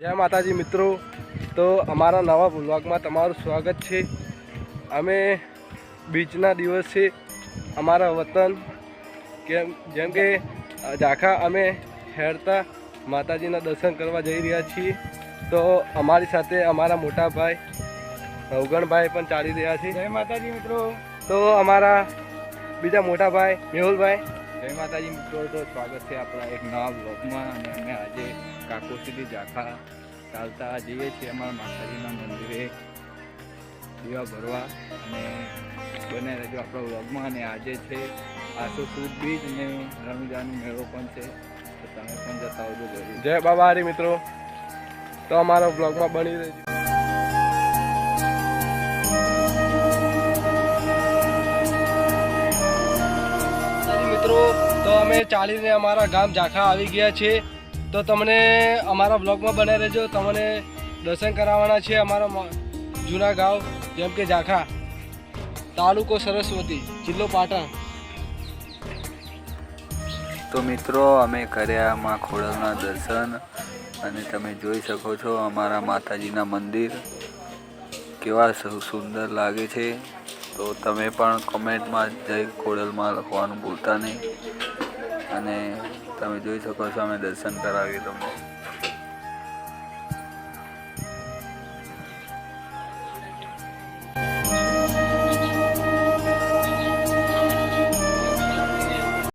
જય માતાજી મિત્રો. તો અમારા નવા બ્લોગમાં તમારું સ્વાગત છે. અમે બીચના દિવસે અમારા વતન કેમ જેમ કે ઝાખા અમે હેરતા માતાજીના દર્શન કરવા જઈ રહ્યા છીએ. તો અમારી સાથે અમારા મોટા ભાઈ અવગણભાઈ પણ ચાલી રહ્યા છે. જય માતાજી મિત્રો. તો અમારા બીજા મોટા ભાઈ મેહુલભાઈ. જય માતાજી મિત્રો. તો સ્વાગત છે આપણા એક નવા બ્લોગમાં અને અમે આજે કાકોસીથી ઝાખા ચાલતા જઈએ છીએ અમારા માતાજીના મંદિરે, દીવા ભરવા અને બને રહેજો આપણો વ્લોગમાં અને આજે છે આસો સુદ બીજ ને રમજાન મેળો પણ છે. તો તમે પણ જતા આવજો જય બાબા હરી મિત્રો. તો અમારો બ્લોગમાં બની રહેજો. મિત્રો, તો અમે ચાલીને અમારા ગામ ઝાંખા આવી ગયા છે તો તમને અમારા બ્લોગમાં બનાવી રહેજો. તમને દર્શન કરાવવાના છે અમારા જૂના ગામ જેમ કે ઝાખા. તાલુકો સરસ્વતી, જિલ્લો પાટણ. તો મિત્રો, અમે કર્યા માં ખોડલના દર્શન અને તમે જોઈ શકો છો અમારા માતાજીના મંદિર. કેવા સુંદર લાગે છે. તો તમે પણ કોમેન્ટમાં જય ખોડલમાં લખવાનું ભૂલતા નહીં. અને તમે જોઈ શકો છો અમે દર્શન કરાવીએ તમને.